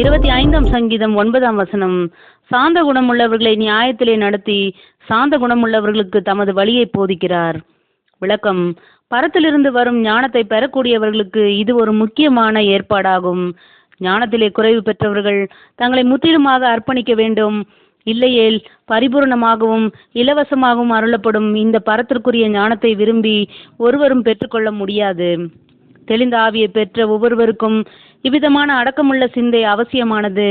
இருபத்தி ஐந்தாம் சங்கீதம் ஒன்பதாம் வசனம். சாந்த குணமுள்ளவர்களை நியாயத்திலே நடத்தி சாந்த குணமுள்ளவர்களுக்கு தமது வழியை போதிக்கிறார். விளக்கம். பரத்திலிருந்து வரும் ஞானத்தை பெறக்கூடியவர்களுக்கு இது ஒரு முக்கியமான ஏற்பாடாகும். ஞானத்திலே குறைவு பெற்றவர்கள் தங்களை முற்றிலுமாக அர்ப்பணிக்க வேண்டும். இல்லையேல் பரிபூர்ணமாகவும் இலவசமாகவும் அருளப்படும் இந்த பரத்திற்குரிய ஞானத்தை விரும்பி ஒருவரும் பெற்றுக்கொள்ள முடியாது. தெளிந்த ஆவியை பெற்ற ஒவ்வொருவருக்கும் இவ்விதமான அடக்கமுள்ள சிந்தை அவசியமானது.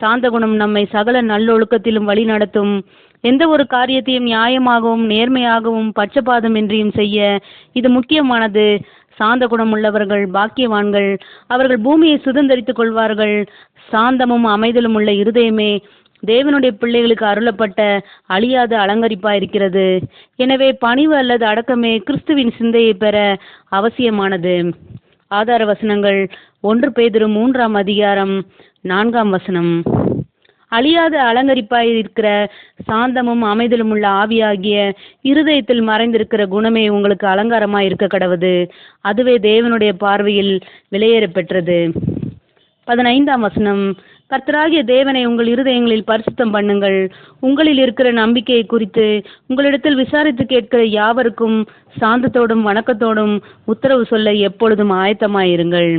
சாந்த குணம் நம்மை சகல நல்லொழுக்கத்திலும் வழி நடத்தும். எந்த ஒரு காரியத்தையும் நியாயமாகவும் நேர்மையாகவும் பட்சபாதமின்றியும் செய்ய இது முக்கியமானது. சாந்த குணம் உள்ளவர்கள் பாக்கியவான்கள் அவர்கள் பூமியை சுதந்தரித்துக் கொள்வார்கள். சாந்தமும் அமைதலும் உள்ள இருதயமே தேவனுடைய பிள்ளைகளுக்கு அருளப்பட்ட அழியாத அலங்கரிப்பா இருக்கிறது. எனவே பணிவு அல்லது அடக்கமே கிறிஸ்துவின் சிந்தையை பெற அவசியமானது. ஆதார வசனங்கள் ஒன்று பேதிரு மூன்றாம் அதிகாரம் நான்காம் வசனம். அழியாத அலங்கரிப்பாய் இருக்கிற சாந்தமும் அமைதலும் உள்ள ஆவியாகிய இருதயத்தில் மறைந்திருக்கிற குணமே உங்களுக்கு அலங்காரமாய் இருக்க கடவுது. அதுவே தேவனுடைய பார்வையில் விலையேற பெற்றது பதினைந்தாம் வசனம். கர்த்தராகிய தேவனை உங்கள் இருதயங்களில் பரிசுத்தம் பண்ணுங்கள். உங்களில் இருக்கிற நம்பிக்கையை குறித்து உங்களிடத்தில் விசாரித்து கேட்கிற யாவருக்கும் சாந்தத்தோடும் வணக்கத்தோடும் உத்தரவு சொல்ல எப்பொழுதும் ஆயத்தமாயிருங்கள்.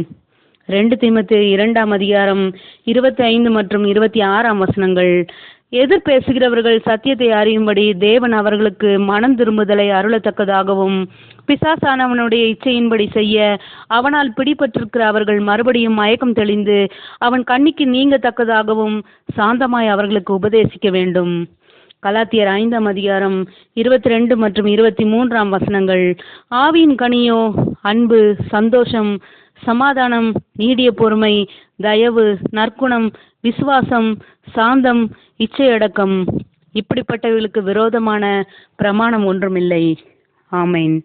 ரெண்டு திமுத்து இரண்டாம் அதிகாரம் இருபத்தி ஐந்து மற்றும் இருபத்தி ஆறாம் வசனங்கள். எதிர் பேசுகிறவர்கள் சத்தியத்தை அறியும்படி தேவன் அவர்களுக்கு மனம் திரும்புதலை அருளத்தக்கதாகவும் பிசாசானவனுடைய இச்சையின்படி செய்ய அவனால் பிடிபட்டிருக்கிற அவர்கள் மறுபடியும் மயக்கம் தெளிந்து அவன் கண்ணிக்கு நீங்கத்தக்கதாகவும் சாந்தமாய் அவர்களுக்கு உபதேசிக்க வேண்டும். கலாத்தியர் ஐந்தாம் அதிகாரம் இருபத்தி ரெண்டு மற்றும் இருபத்தி மூன்றாம் வசனங்கள். ஆவியின் கனியோ அன்பு சந்தோஷம் சமாதானம் நீடிய பொறுமை தயவு நற்குணம் விசுவாசம் சாந்தம் இச்சையடக்கம் இப்படிப்பட்டவர்களுக்கு விரோதமான பிரமாணம் ஒன்றுமில்லை. ஆமேன்.